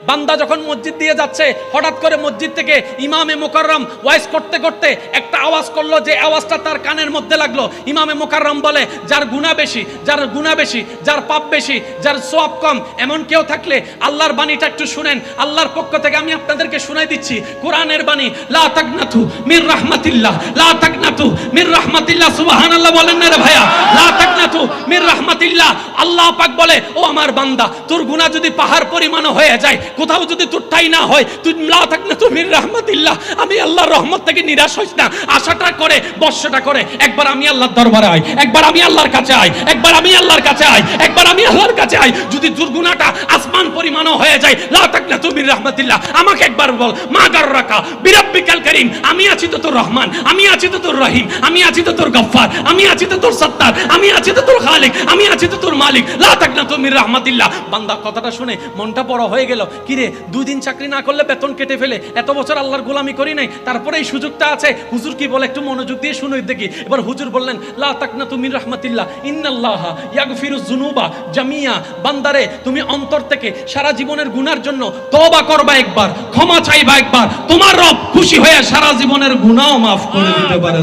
বান্দা যখন মসজিদ দিয়ে যাচ্ছে, হঠাৎ করে মসজিদ থেকে ইমামে মোকাররম ওয়াইজ করতে করতে একটা আওয়াজ করল যে আওয়াজটা তার কানের মধ্যে লাগল। ইমামে মোকাররম বলে, যার গুণা বেশি, যার গুণা বেশি, যার পাপ বেশি, যার সোয়াব কম, এমন কেউ থাকলে আল্লাহর বাণীটা একটু শুনেন। আল্লাহর পক্ষ থেকে আমি আপনাদেরকে শুনাই দিচ্ছি, কোরআনের বাণী, লা তাকনাতু মির রাহমাতিল্লাহ, লা তাকনাতু মির রাহমাতিল্লাহ, সুবহানাল্লাহ বলেন না রে ভাইয়া, লা তাকনাতু মির রাহমাতিল্লাহ, আল্লাহ পাক বলে, ও আমার বান্দা, তোর গুনাহ যদি পাহাড় পরিমাণ হয়ে যায় কোথাও যদি তোর ঠাই না হয়, তুই লা তাকনাতু মির রাহমাতিল্লাহ। আমি আল্লাহর রহমত থেকে নিরাশ হইস না। আশাটা করে, বর্ষটা করে, একবার আমি আল্লাহর দরবারে আই একবার আমি আল্লাহর কাছে আই একবার আমি আল্লাহর কাছে আই একবার আমি আল্লাহর কাছে আই যদি তোর গুনাহটা আসমান পরিমাণও হয়ে যায়, লা তাকনাতু মির রাহমাতিল্লাহ, আমাকে একবার বল, মা গার রাখা বিরাব্বিকাল করিম, আমি আছি তো তোর রহমান, আমি আছি তো তোর রহিম, আমি আছি তো তোর গফফার, আমি আছি তো তোর সত্তার, আমি আছি তো তোর খালিক, আমি আছি তো তোর মালিক। লা তাকনাতু মির রাহমাতিল্লাহ। বান্দা কথাটা শুনে মনটা বড় হয়ে গেল। কিরে দুই দিন চাকরি না করলে বেতন কেটে ফেলে, এত বছর আল্লাহর গোলামি করি নাই, তারপরে এই সুযোগটা আছে? হুজুর কি বলে? একটু মনোযোগ দিয়ে শুনে দেখি। এবার হুজুর বললেন, লা তাকনাতু মির রাহমাতিল্লাহ, ইন্নাল্লাহ ইয়াগফিরুজ যুনুবা জামিয়া। বান্দারে, তুমি অন্তর থেকে সারা জীবনের গুনার জন্য তওবা করবা একবার, ক্ষমা চাইবা একবার। তোমার রব খুশি হয়ে সারা জীবনের গুনাহও মাফ করে দিতে পারে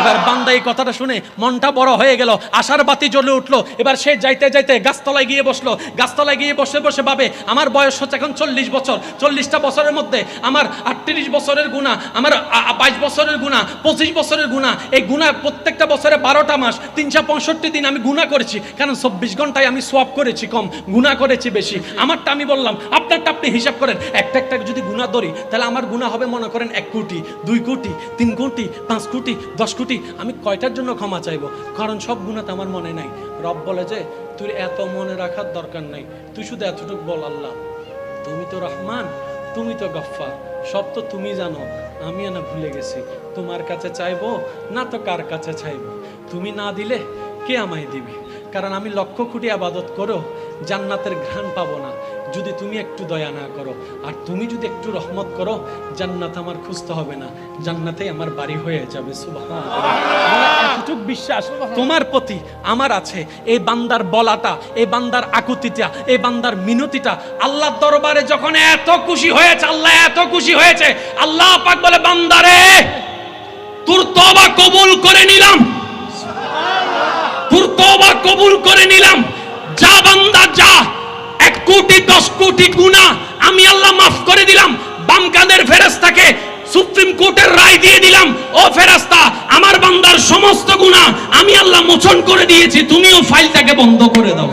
এবার বান্দা এই কথাটা শুনে মনটা বড় হয়ে গেল, আশার বাতি জ্বলে উঠল। এবার সে যাইতে যাইতে গাছতলায় গিয়ে বসল। গাছতলায় গিয়ে বসে বসে ভাবে, আমার বয়স হচ্ছে এখন চল্লিশ বছর। চল্লিশটা বছরের মধ্যে আমার আটত্রিশ বছরের গুণা, আমার বাইশ বছরের গুণা, পঁচিশ বছরের গুণা, এই গুণা প্রত্যেকটা বছরে বারোটা মাস, তিনশো পঁয়ষট্টি দিন আমি গুণা করেছি। কারণ চব্বিশ ঘন্টায় আমি সোয়াব করেছি কম, গুণা করেছি বেশি। আমারটা আমি বললাম, আপনারটা আপনি হিসাব করেন। একটা একটা যদি গুণা ধরি, তাহলে আমার গুণা হবে মনে করেন এক কোটি, দুই কোটি, তিন কোটি, পাঁচ কোটি, দশ কোটি। আমি কয়টার জন্য ক্ষমা চাইব? কারণ সব গুণা তো আমার মনে নাই। রব বলে যে তুই এত মনে রাখার দরকার নাই। তুই শুধু এতটুকু বল আল্লাহ। তুমি তো রহমান, তুমি তো গফ্ফা সব তো তুমি জানো। আমি না ভুলে গেছি। তোমার কাছে চাইব, না তো কার কাছে চাইব। তুমি না দিলে কে আমায় দিবে? কারণ আমি লক্ষ কোটি আবাদত করো জান্নাতের ঘ্রাণ পাবো না। যদি তুমি একটু দয়া না করো আর তুমি যদি একটু রহমত করো জান্নাত আমার খুঁজতে হবে না। জান্নাতে আমার বাড়ি হয়ে যাবে এতটুক বিশ্বাস তোমার প্রতি আমার আছে এই বান্দার বলাটা এই বান্দার আকুতিটা এই বান্দার মিনতিটা। আল্লাহর দরবারে যখন এত খুশি হয়েছে আল্লাহ এত খুশি হয়েছে আল্লাহ পাক বলে বান্দারে তোর তবা কবুল করে নিলাম। তোর তবা কবুল করে নিলাম। যা বান্দা যা। কোটি দশ কোটি গুণা আমি আল্লাহ মাফ করে দিলাম। বাম কাঁধের ফেরেস্তাকে সুপ্রিম কোর্টের রায় দিয়ে দিলাম। ও ফেরেস্তা আমার বান্দার সমস্ত গুণা আমি আল্লাহ মোচন করে দিয়েছি। তুমিও ফাইলটাকে বন্ধ করে দাও।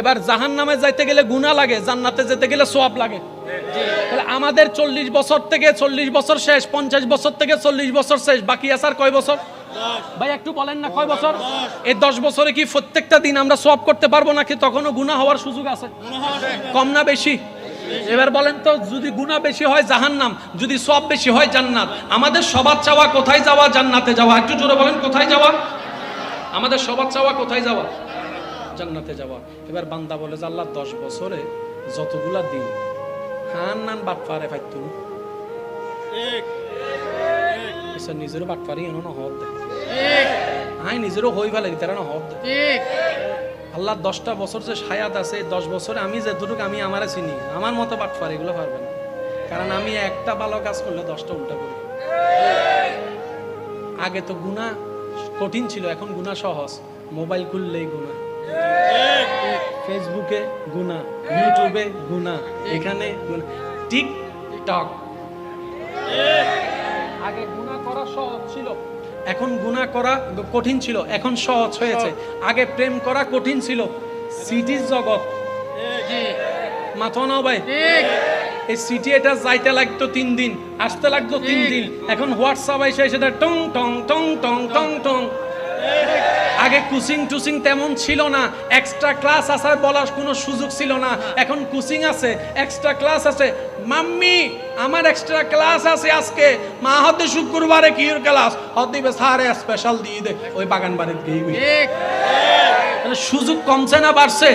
এবার জাহান নামে যাইতে গেলে গুণা লাগে, জান্নাতে যেতে গেলে সোয়াব লাগে। আমাদের চল্লিশ বছর থেকে চল্লিশ বছর শেষ, পঞ্চাশ বছর থেকে চল্লিশ বছর শেষ, বাকি আছে আর কয় বছর? ভাই, একটু বলেন না, কয় বছর? এই দশ বছরে কি প্রত্যেকটা দিন আমরা সব করতে পারব নাকি তখনও গুণা হওয়ার সুযোগ আছে? কম না বেশি? এবার বলেন তো, যদি গুণা বেশি হয় জাহান্নাম, যদি সব বেশি হয় জান্নাত। আমাদের সবার চাওয়া কোথায় যাওয়া? জান্নাতে যাওয়া। একটু জোরে বলেন, কোথায় যাওয়া? আমাদের সবার চাওয়া কোথায় যাওয়া? জান্নাতে যাওয়া। এবার বান্দা বলে, যে আল্লাহ, দশ বছরে যতগুলা দিন। হান নান বাট পারে ফাইতুন। এসব নিজেরও বাট পারি এনো না হদ দে আই নিজেরও হই ফেলে তারা না হদ দে। আল্লাহ দশটা বছর যে সায়াত আছে দশ বছরে আমি যেটুকু আমি আমারে চিনি। আমার মতো বাট পারি এগুলো পারবে না। কারণ আমি একটা ভালো কাজ করলে দশটা উল্টা করি আগে তো গুণা কঠিন ছিল এখন গুণা সহজ। মোবাইল খুললেই গুণা। ফেসবুকে গুণা ইউটিউবে গুণা। এখানে টিকটক। আগে গুনাহ করা সহজ ছিল। এখন গুণা করা কঠিন ছিল এখন সহজ হয়েছে। আগে প্রেম করা কঠিন ছিল। সিটির জগৎ। মাথা নাও ভাই। এই সিটি এটা যাইতে লাগতো তিন দিন আসতে লাগতো তিন দিন। এখন হোয়াটসঅ্যাপ এসে সেটা টং টং টং টং টং টং। আগে কুচিং টুচিং তেমন ছিল না। এক্সট্রা ক্লাস আসার বলার কোনো সুযোগ ছিল না। এখন কুচিং আছে এক্সট্রা ক্লাস আছে। মাম্মি আমার এক্সট্রা ক্লাস আছে আজকে। মা হতে শুক্রবারে কি ক্লাস হদিবে সারে স্পেশাল দিয়ে দে ওই বাগান বাড়িতে গিয়ে সুযোগ কমছে না বাড়ছে?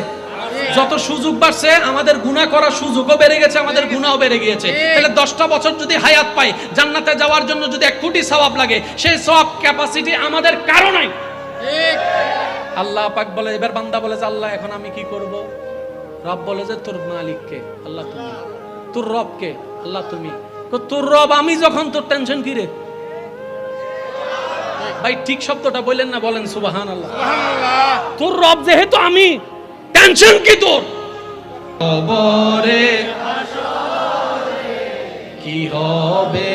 যত সুযোগ বাড়ছে আমাদের গুনাহ করার সুযোগও বেড়ে গেছে আমাদের গুনাহও বেড়ে গিয়েছে। তাহলে দশটা বছর যদি হায়াত পাই জান্নাতে যাওয়ার জন্য যদি এক কোটি সওয়াব লাগে সেই সব ক্যাপাসিটি আমাদের কারও নাই। আল্লাহ পাক বলে এবার বান্দা বলে যে আল্লাহ এখন আমি কি করব? রব বলে যে তোর মালিককে আল্লাহ তুমি। তোর রবকে আল্লাহ তুমি। তোর রব আমি যখন তোর টেনশন কি রে? ভাই ঠিক শব্দটা বললেন না বলেন সুবাহান আল্লাহ তোর রব যেহেতু আমি টেনশন কি তোর? কবরে কি হবে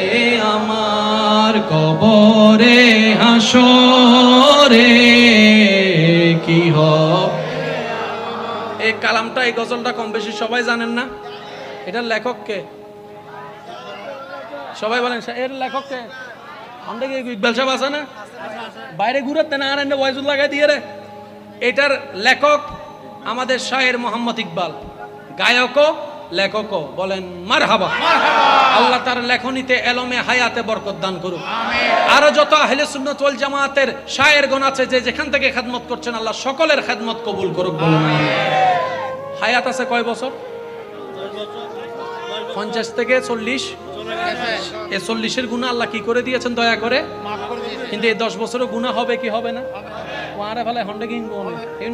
আমার কবরে হাসরে? কি এই কালামটা, এই গজলটা কম বেশি সবাই জানেন না। এটার লেখক কে? সবাই বলেন এর লেখক কে? আমাদের ইকবাল সাহেব আছে না? বাইরে ঘুরাতে না আর এনে ওয়াইজুল লাগাই দিয়ে রে। এটার লেখক আমাদের শাহের মোহাম্মদ ইকবাল। গায়কও লেখকও বলেন মারহাবা। আল্লাহ তার লেখনীতে এলমে হায়াতে বরকত দান করুক। আরও যত আহলে সুন্নাত ওয়াল জামাতের শায়ের গণ আছে যে যেখান থেকে খেদমত করছেন আল্লাহ সকলের খেদমত কবুল করুক বলুন। হায়াত আছে কয় বছর? পঞ্চাশ থেকে চল্লিশ? এ চল্লিশের গুণা আল্লাহ কি করে দিয়েছেন দয়া করে? কিন্তু এই দশ বছরও গুণা হবে কি হবে না? ওয়ারে ফেলে হন্ডে কিনবো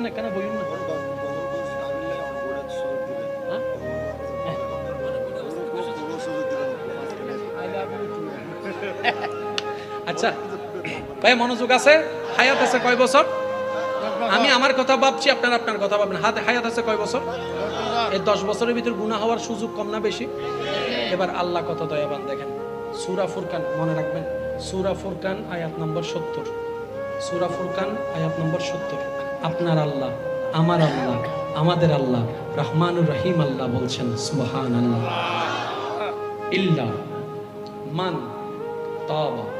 না। কেন বইন না? আচ্ছা ভাই, মনোযোগ আছে? হায়াত আছে কয় বছর? আমি আমার কথা ভাবছি, আপনার আপনার কথা ভাববেন। হাতে, হায়াত আছে কয় বছর? এই দশ বছরের ভিতর গুণা হওয়ার সুযোগ কম না বেশি? এবার আল্লাহ কত দয়াবান, দেখেন। সুরা ফুরকান, মনে রাখবেন, সুরা ফুরকান, আয়াত নম্বর সত্তর। সুরা ফুরকান, আয়াত নম্বর সত্তর। আপনার আল্লাহ, আমার আল্লাহ, আমাদের আল্লাহ, রহমানুর রহিম আল্লাহ বলছেন সুবহান আল্লাহ ইল্লা মান তাবা।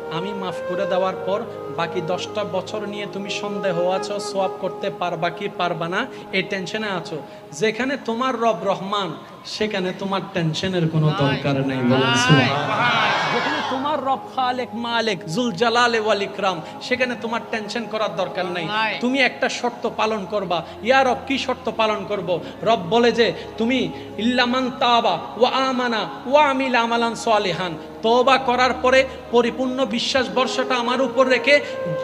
আমি মাফ করে দেওয়ার পর বাকি দশটা বছর নিয়ে তুমি সন্দেহ আছো সোয়াব করতে পারবা কি পারবা না এই টেনশনে আছো। যেখানে তোমার রব রহমান সেখানে তোমার টেনশনের কোনো দরকার নেই বলুন। যেখানে তোমার রব খালেক মালেক জুল জালালে ওয়াল ইকরাম সেখানে তোমার টেনশন করার দরকার নাই। তুমি একটা শর্ত পালন করবা। ইয়া রব কি শর্ত পালন করব? রব বলে যে তুমি ইল্লামান তাবা ওয়া আমানা ওয়া আমিল আমালান সালিহান। তওবা করার পরে পরিপূর্ণ বিশ্বাস বর্ষাটা আমার উপর রেখে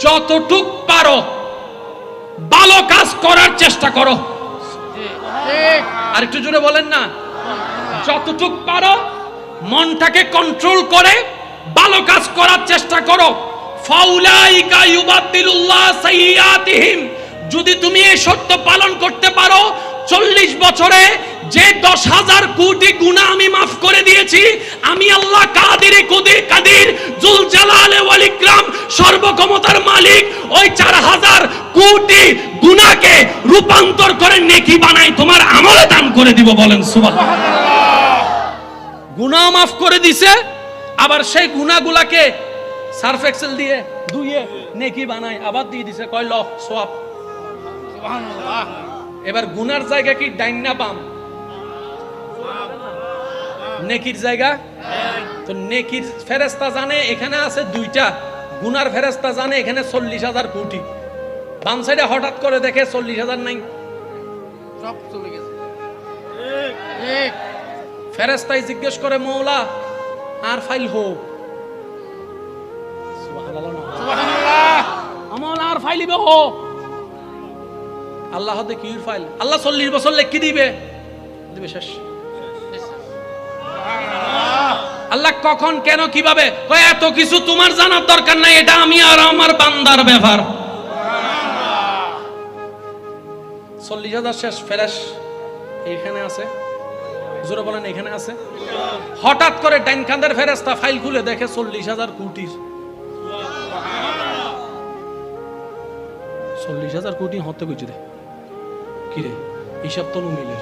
যতটুক পারো ভালো কাজ করার চেষ্টা করো। আর একটু জোরে বলেন না। যতটুক পারো মনটাকে কন্ট্রোল করে ভালো কাজ করার চেষ্টা করো। ফাউলাইকা ইউবাদদিলুল্লাহ সাইয়্যাতিহিম। যদি তুমি এই সত্য পালন করতে পারো চল্লিশ বছরে যে দশ হাজার কোটি গুণা আমি মাফ করে দিয়েছি, আমি আল্লাহ কাদিরে কুদির কাদির, জুল জালালে ওয়াল ইকরাম, সর্বক্ষমতার মালিক, ওই চার হাজার কোটি গুণাকে রূপান্তর করে নেকি বানাই তোমার আমলে দান করে দিব বলেন সুবহানাল্লাহ। গুনাহ মাফ করে দিছে, আবার সেই গুনাহগুলাকে সার্ফ এক্সেল দিয়ে ধুইয়ে নেকি বানায় আবার দিয়ে দিছে, কয় ল, সোয়াব। এবার গুনার জায়গা কি? ডাইন বাম? নেকির জায়গা? তো নেকির ফেরেস্তা জানে এখানে আছে দুইটা। গুনার ফেরেস্তা জানে এখানে চল্লিশ হাজার কোটি। বাম সাইডে হঠাৎ করে দেখে চল্লিশ হাজার নাই। সব চলে গেছে। ফেরেস্তাই জিজ্ঞেস করে মৌলা আর ফাইল আমল আর ফাইলিবে হো। আল্লাহ হতে কি ফাইল? আল্লাহ চল্লিশ বছর লেখি দিবে। দিবে শেষ। আল্লাহ কখন, কেন, কীভাবে? এত কিছু তোমার জানার দরকার নাই, এটা আমি আর আমার বান্দার ব্যাপার চল্লিশ হাজার শেষ ফেরেস এইখানে আছে? জোরে বলেন এখানে আছে? হঠাৎ করে ডাইন কান্দের ফেরেস্তা ফাইল খুলে দেখে চল্লিশ হাজার কোটির। চল্লিশ হাজার কোটি হতে কইছি রে। কি রে? হিসাব তো মিলের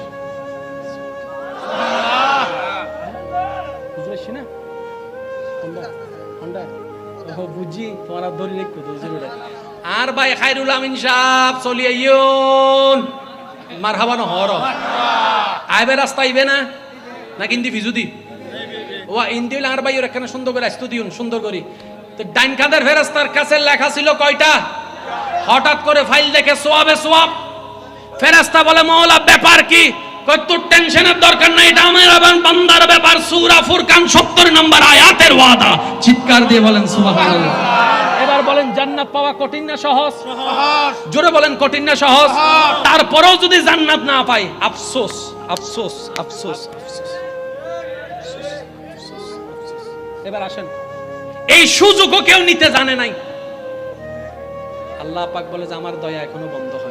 বুঝতে না? ও, বুঝি তোমার ধরি রেখো আর ভাই খাইরুল আমিন সাহ চলি আইয়ন মার হাবানো হর আইবে রাস্তা আইবে না না কিন্দি ফিজুদি ও ইন্দি হইলে আর ভাই ওর একখানে সুন্দর করে আসতো দিউন সুন্দর করি তো ডাইন কাঁধের ফেরাস্তার কাছে লেখা ছিল কয়টা হঠাৎ করে ফাইল দেখে সোয়াবে সোয়াব ফেরেস্তা বলে মৌলা ব্যাপার কি তোর টেনশনের দরকার নাই এটা আমার এবং বান্দার ব্যাপার সূরা ফুরকান 70 নম্বর আয়াতের ওয়াদা। চিৎকার দিয়ে বলেন সুবহানাল্লাহ। এবার বলেন জান্নাত পাওয়া কঠিন না সহজ? সহজ। জোরে বলেন কঠিন না সহজ। তারপরেও যদি জান্নাত না পাই আফসোস আফসোস আফসোস আফসোস এবার আসেন। এই সুযোগও কেউ নিতে জানে নাই। আল্লাহ পাক বলে যে আমার দয়া এখনও বন্ধ হয়নি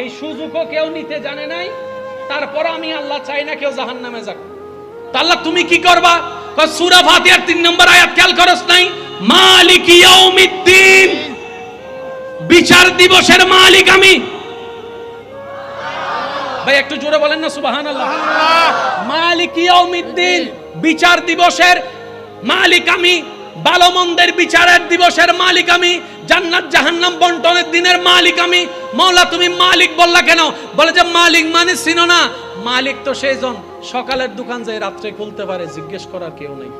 এই সুযোগও কেউ নিতে জানে নাই, তারপর আমি আল্লাহ চাই না কেউ জাহান নামে যাক। তা আল্লাহ তুমি কি করবা? সূরা ফাতিহার 3 নম্বর আয়াত খেয়াল করস নাই? মালিক ইয়াউমিদ্দিন। বিচার দিবসের মালিক আমি। ভাই, একটু জোরে বলেন না, সুবহানাল্লাহ। মালিক ইয়াউমিদ্দিন, বিচার দিবসের মালিক আমি। ভালো মন্দের বিচারের দিবসের মালিক আমি। জান্নাত জাহান্নাম বন্টনের দিনের মালিক আমি। মৌলা তুমি মালিক বললা কেন? বলে যে মালিক মানে চিনো না। মালিক তো সেই জন সকালের দোকান যায় রাত্রে খুলতে পারে, জিজ্ঞেস করার কেউ নেই।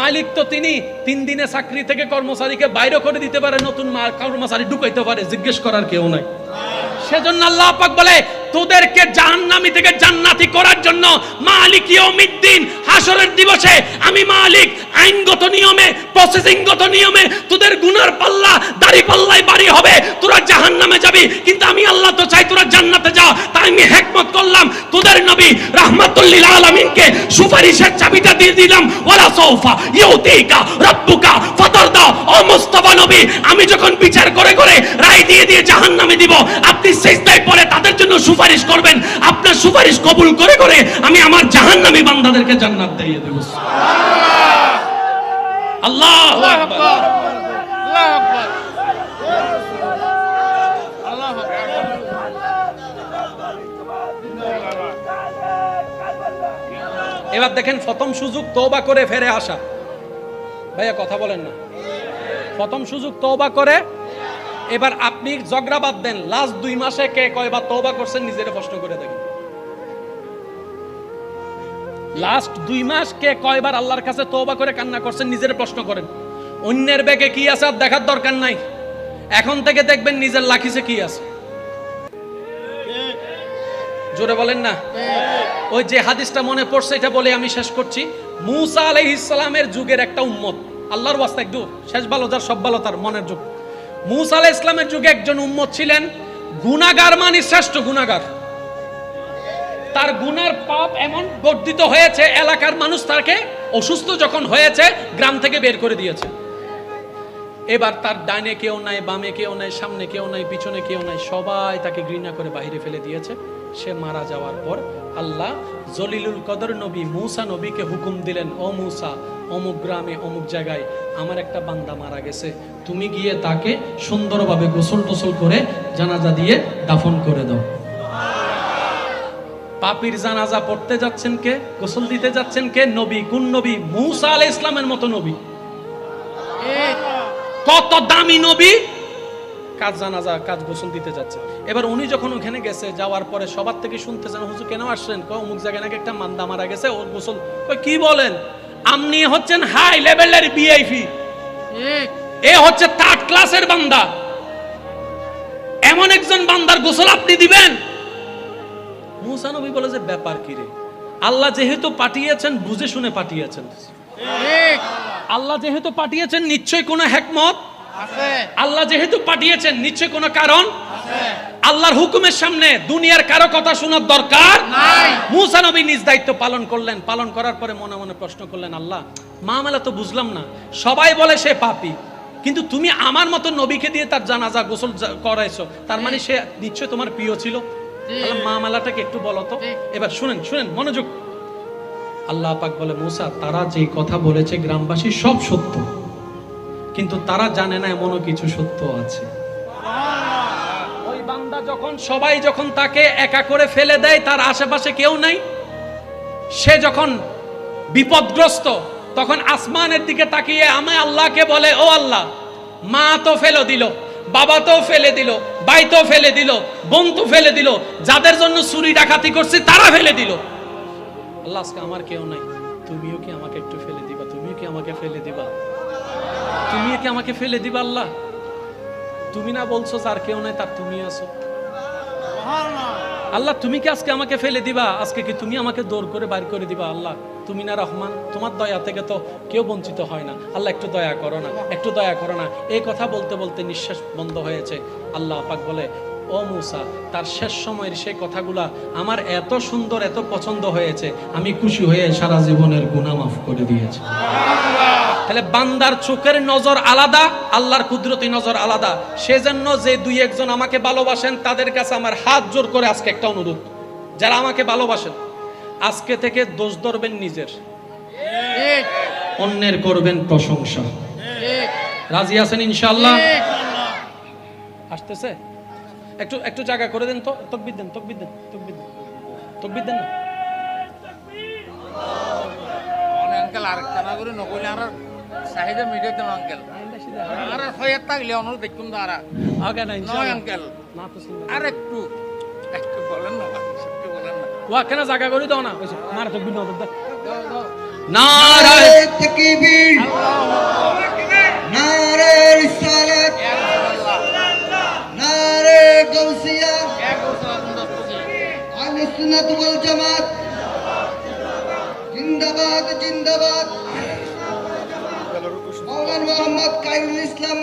মালিক তো তিনি, তিন দিনে চাকরি থেকে কর্মচারীকে বাইরে করে দিতে পারে, নতুন কর্মচারী ঢুকাইতে পারে, জিজ্ঞেস করার কেউ নাই। সেজন্য আল্লাহ পাক বলে তোদেরকে জাহান্নামি থেকে জান্নাতি করার জন্য মালিক ইয়াউমিদ্দিন হাসরের দিবসে আমি মালিক আইনগত নিয়মে প্রসেসিংগত নিয়মে তোদের গুনার পাল্লা, দাড়ি পাল্লাই বাড়ি হবে, তোরা জাহান্নামে যাবি। কিন্তু আমি আল্লাহ তো চাই তোরা জান্নাতে যা তাই আমি হেকমত করলাম, তোদের নবী রাহমাতুল্লিল আলামিনকে সুপারিশের চাবিটা দিয়ে দিলাম, ওয়ালা সৌফা ইউতিকা রাব্বুকা আমি যখন বিচার করে করে রায় দিয়ে দিয়ে জাহান্নামে দিব, আপনি পড়ে তাদের জন্য সুপারিশ করবেন। আপনার সুপারিশ কবুল করে করে আমি আমার বান্দাদেরকে জান্নাত দিয়ে দেব। আল্লাহ এবার দেখেন, প্রথম সুযোগ তওবা করে ফেরে আসা। ভাইয়া, কথা বলেন না। প্রথম সুযোগ তওবা করে। এবার আপনি বাদ দেন। লাস্ট দুই মাসে কে কয়বার তওবা করছেন নিজের প্রশ্ন করে দেখেন লাস্ট দুই মাস কে কয়বার আল্লাহর কাছে তওবা করে কান্না করছেন নিজের প্রশ্ন করেন। অন্যের ব্যাগে কি আছে আর দেখার দরকার নাই। এখন থেকে দেখবেন নিজের লাখিসে কি আছে। জোরে বলেন না? ওই যে হাদিসটা মনে পড়ছে, এটা বলে আমি শেষ করছি। মুসা আলাইহিস সালামের যুগের একটা উম্মত। আল্লাহর ওয়াস্তা একটু শেষ ভালো, যার সব ভালো তার মনের যুগ। মুসা আলাইহিস ইসলামের যুগে একজন উম্মত ছিলেন গুনাগার মানে শ্রেষ্ঠ গুনাগার তার গুনার পাপ এমন বর্ধিত হয়েছে, এলাকার মানুষ তাকে অসুস্থ যখন হয়েছে, গ্রাম থেকে বের করে দিয়েছে। এবার তার ডাইনে কেউ নাই, বামে কেউ নাই, সামনে কেউ নাই, পিছনে কেউ নাই, সবাই তাকে ঘৃণা করে বাইরে ফেলে দিয়েছে। সে মারা যাওয়ার পর আল্লাহ জলিলুল কদর নবী, মূসা নবীকে হুকুম দিলেন, ও মূসা অমুক গ্রামে, অমুক জায়গায় আমার একটা বান্দা মারা গেছে। তুমি গিয়ে তাকে সুন্দরভাবে গোসল টোসল করে জানাজা দিয়ে দাফন করে দাও। পাপির জানাজা পড়তে যাচ্ছেন কে? গোসল দিতে যাচ্ছেন কে? নবী, কোন নবী? মূসা আলাইহিস ইসলামের মতো নবী। কত দামি নবী! কাজ জানাজা, কাজ গোসল দিতে যাচ্ছে এবার উনি যখন ওখানে গেছে, যাওয়ার পরে সবার থেকে শুনতেছেন হুজুর কেন আসছেন কয়, অমুক জায়গায় নাকি একটা মান্দা মারা গেছে ওর গোসল কি বলেন? আপনি হচ্ছেন হাই লেভেলের বিআইপি এ হচ্ছে থার্ড ক্লাসের বান্দা। এমন একজন বান্দার গোসল আপনি দিবেন? মুসা নবী বলে যে ব্যাপার কি রে? আল্লাহ যেহেতু পাঠিয়েছেন বুঝে শুনে পাঠিয়েছেন। ঠিক। আল্লাহ যেহেতু পাঠিয়েছেন নিশ্চয়ই কোনো হেকমত আছে। আল্লাহ যেহেতু পাঠিয়েছেন নিশ্চয় কোনো কারণ? আছে আল্লাহর হুকুমের সামনে দুনিয়ার কারও কথা শোনার দরকার নাই। মুসা নবী নিজ দায়িত্ব পালন করলেন। পালন করার পরে মনে মনে প্রশ্ন করলেন আল্লাহ মামলা তো বুঝলাম না। সবাই বলে সে পাপী। কিন্তু তুমি আমার মতো নবীকে দিয়ে তার জানাজা গোসল করাইছো তার মানে সে নিশ্চয় তোমার প্রিয় ছিল? মামালাটাকে একটু বলো তো। এবার শুনেন শুনেন মনোযোগ। আল্লাহ পাক বলে মুসা তারা যে কথা বলেছে গ্রামবাসী সব সত্য। কিন্তু তারা জানে না এমনও কিছু সত্য আছে। যখন, সবাই যখন তাকে একা করে ফেলে দেয়, তার আশেপাশে কেউ নাই। সে যখন বিপদগ্রস্ত, তখন আসমানের দিকে তাকিয়ে আমি আল্লাহকে বলে, ও আল্লাহ, মা তো ফেলে দিল, বাবা তো ফেলে দিল, ভাই তো ফেলে দিল, বোন তো ফেলে দিল, যাদের জন্য চুরি ডাকাতি করছি তারা ফেলে দিল। আল্লাহ, আজকে আমার কেউ নাই। তুমিও কি আমাকে একটু ফেলে দিবা? তুমিও কি আমাকে ফেলে দিবা? তুমিও কি আমাকে ফেলে দিবা আল্লাহ? তুমি না বলছো যার কেউ নাই তার তুমি আছো। আল্লাহ, তুমি কি আজকে আমাকে ফেলে দিবা? আজকে কি তুমি আমাকে দৌড় করে বাইর করে দিবা? আল্লাহ, তুমি না রহমান, তোমার দয়া থেকে তো কেউ বঞ্চিত হয় না। আল্লাহ, একটু দয়া করো না, একটু দয়া করো না। এই কথা বলতে বলতে নিঃশ্বাস বন্ধ হয়েছে। আল্লাহ পাক বলে, ও মুসা, তার শেষ সময়ের সেই কথাগুলা আমার এত সুন্দর, এত পছন্দ হয়েছে। আমি খুশি হয়ে সারা জীবনের গুনাহ মাফ করে দিয়েছি। তাহলে বান্দার চোখের নজর আলাদা, আল্লাহর কুদরতি নজর আলাদা। সেজন্য যে দুই একজন আমাকে ভালোবাসেন, তাদের কাছে আমার হাত জোর করে আজকে একটা অনুরোধ। যারা আমাকে ভালোবাসেন, আজকে থেকে দোষ ধরবেন নিজের। অন্যের করবেন প্রশংসা। রাজি আছেন ইনশাল্লাহ আসতেছে? একটু একটু জায়গা করে দেন তো, তকবির দেন তকবির দেন তকবির দেন তকবির দেন না। না করে নকলে আর চাহিদা মিডিয়াতে আঙ্কেল। আর হয়ে থাকলে অনুরোধ দেখুন তো আর। আগে না নয় আঙ্কেল। তো আর একটু একটু বলেন না একটু বলেন না। ওয়া জায়গা করে দাও না মার তকবির নজর দাও দাও দাও নারায় নারে তকবীর। নারে রিসালাত। ইয়া রাসূলুল্লাহ নারে গাউসিয়া। এক বছর সুন্দর সুন্নাত ওয়াল জামাত। জিন্দাবাদ জিন্দাবাদ। মৌলানা মোহাম্মদ কাইরুল ইসলাম